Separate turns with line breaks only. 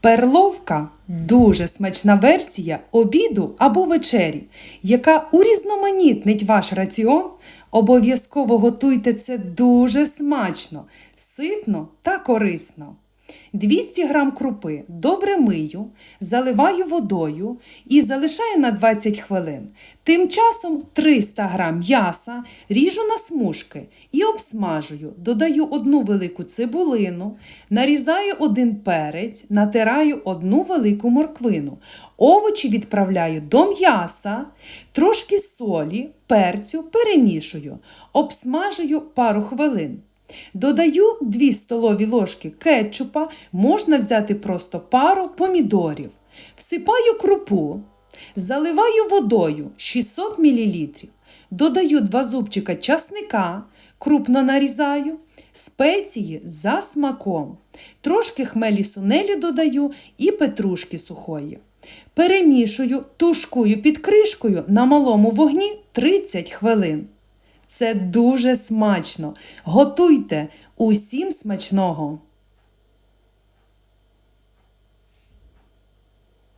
Перловка дуже смачна версія обіду або вечері, яка урізноманітнить ваш раціон. Обов'язково готуйте це дуже смачно, ситно та корисно. 200 г крупи добре мию, заливаю водою і залишаю на 20 хвилин. Тим часом 300 г м'яса ріжу на смужки і обсмажую. Додаю одну велику цибулину, нарізаю один перець, натираю одну велику морквину. Овочі відправляю до м'яса, трошки солі, перцю перемішую, обсмажую пару хвилин. Додаю 2 столові ложки кетчупа, можна взяти просто пару помідорів. Всипаю крупу, заливаю водою 600 мл. Додаю 2 зубчика часника, крупно нарізаю, спеції за смаком. Трошки хмелі сунелі додаю і петрушки сухої. Перемішую, тушкую під кришкою на малому вогні 30 хвилин. Це дуже смачно. Готуйте усім смачного!